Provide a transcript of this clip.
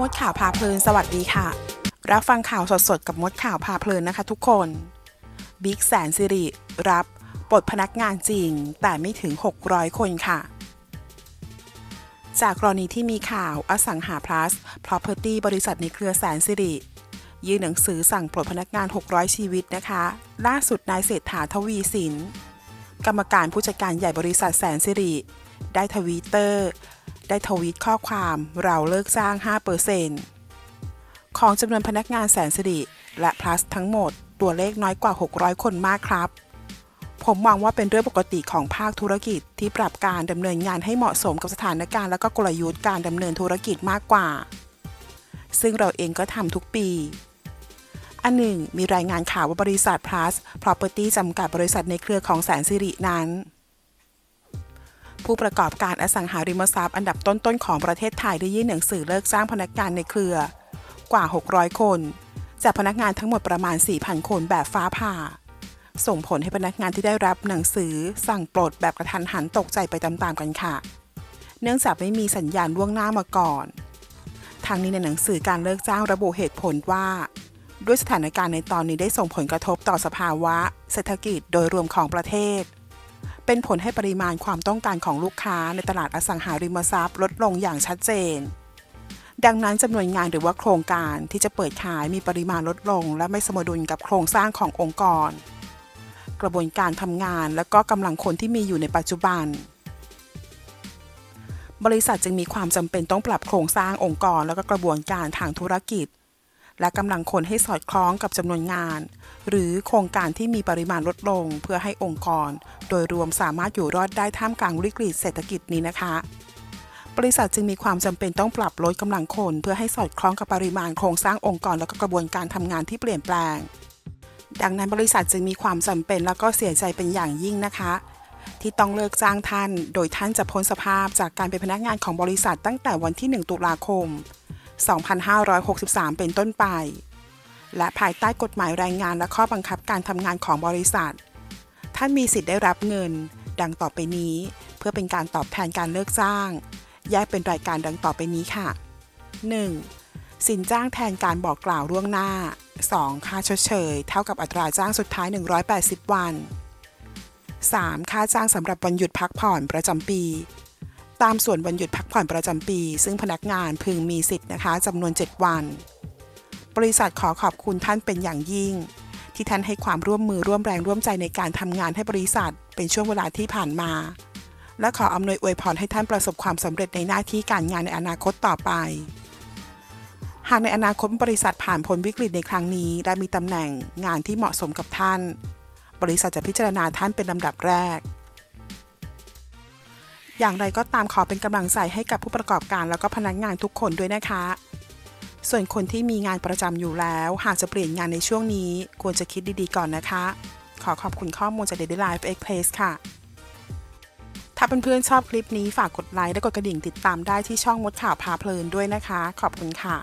มดข่าวพาเพลิน สวัสดีค่ะ รับฟังข่าวสดๆ กับมดข่าวพาเพลินนะคะทุกคน บิ๊กแสนสิริรับปลดพนักงานจริง แต่ไม่ถึง 600 คนค่ะ จากกรณีที่มีข่าวอสังหา plus property บริษัทในเครือแสนสิริยื่นหนังสือสั่งปลดพนักงาน 600 ชีวิตนะคะ ล่าสุดนายเศรษฐาทวีสิน กรรมการผู้จัดการใหญ่บริษัทแสนสิริ ได้ทวีตเตอร์ ได้ทวีตข้อความเราเลิกจ้าง 5%ของจำนวนพนักงานแสนสิริและ plus ทั้งหมด ตัวเลขน้อยกว่า 600 คนมากครับ ผมมองว่าเป็นเรื่องปกติของภาคธุรกิจที่ปรับการดำเนินงานให้เหมาะสมกับสถานการณ์และก็กลยุทธ์การดำเนินธุรกิจมากกว่า ซึ่งเราเองก็ทำทุกปีอันหนึ่งมีรายงานข่าวว่าบริษัท plus property จำกัดบริษัทในเครือของแสนสิรินั้น ผู้ประกอบการอสังหาริมทรัพย์อันดับต้นๆของประเทศไทยได้ยื่นหนังสือเลิกจ้างพนักงานในเครือกว่า 600 คน จากพนักงานทั้งหมดประมาณ 4,000 คนแบบฟ้าผ่า ส่งผลให้พนักงานที่ได้รับหนังสือสั่งปลดแบบกระทันหันตกใจไปตามๆกันค่ะ เนื่องจากไม่มีสัญญาณล่วงหน้ามาก่อนทางนี้ในหนังสือการเลิกจ้างระบุเหตุผลว่า ด้วยสถานการณ์ในตอนนี้ได้ส่งผลกระทบต่อสภาวะ เศรษฐกิจโดยรวมของประเทศ เป็นผลให้ปริมาณความต้องการของลูกค้าในตลาดอสังหาริมทรัพย์ลดลงอย่างชัดเจน ดังนั้นจำนวนงานหรือว่าโครงการที่จะเปิดขายมีปริมาณลดลง และไม่สมดุลกับโครงสร้างขององค์กร กระบวนการทำงานและก็กำลังคนที่มีอยู่ในปัจจุบัน บริษัทจึงมีความจำเป็นต้องปรับโครงสร้างองค์กร และก็กระบวนการทางธุรกิจ และกำลังคนให้สอดคล้องกับจำนวนงาน หรือโครงการที่มีปริมาณลดลงเพื่อให้องค์กร โดยรวมสามารถอยู่รอดได้ท่ามกลางวิกฤตเศรษฐกิจนี้นะคะ บริษัทจึงมีความจำเป็นต้องปรับลดกำลังคน เพื่อให้สอดคล้องกับปริมาณโครงสร้างองค์กรและก็กระบวนการทำงานที่เปลี่ยนแปลง ดังนั้นบริษัทจึงมีความจำเป็นและก็เสียใจเป็นอย่างยิ่งนะคะที่ต้องเลิกจ้างท่าน โดยท่านจะพ้นสภาพจากการเป็นพนักงานของบริษัทตั้งแต่วันที่ 1 ตุลาคม 2563 เป็นต้นไป และภายใต้กฎหมายแรงงานและข้อบังคับการทำงานของบริษัท ท่านมีสิทธิ์ได้รับเงิน ดังต่อไปนี้ เพื่อเป็นการตอบแทนการเลิกจ้าง แยกเป็นรายการดังต่อไปนี้ค่ะ 1. สินจ้างแทนการบอกกล่าวล่วงหน้า 2. ค่าชดเชย เท่ากับอัตราจ้างสุดท้าย 180 วัน 3. ค่าจ้างสำหรับวันหยุดพักผ่อนประจำปี ตามส่วนวันหยุดพักผ่อนประจำปี ซึ่งพนักงานพึงมีสิทธิ์นะคะจำนวน 7 วัน บริษัทขอขอบคุณท่านเป็นอย่างยิ่ง ที่ท่านให้ความร่วมมือร่วมแรงร่วมใจในการทำงานให้บริษัท เป็นช่วงเวลาที่ผ่านมา และขออำนวยอวยพรให้ท่านประสบความสำเร็จในหน้าที่การงานในอนาคตต่อไป หากในอนาคตบริษัทผ่านพ้นวิกฤตในครั้งนี้ และมีตำแหน่งงานที่เหมาะสมกับท่าน บริษัทจะพิจารณาท่านเป็นลำดับแรก อย่างไรก็ตามขอเป็นกำลังใจให้กับผู้ประกอบการแล้วก็พนักงานทุกคนด้วยนะคะ ส่วนคนที่มีงานประจำอยู่แล้ว หากจะเปลี่ยนงานในช่วงนี้ ควรจะคิดดีๆก่อนนะคะ ขอขอบคุณข้อมูลจาก Daily Life Express ค่ะ ถ้าเพื่อนๆชอบคลิปนี้ฝากกดไลค์และกดกระดิ่งติดตามได้ที่ช่องมดข่าวพาเพลินด้วยนะคะ ขอบคุณค่ะ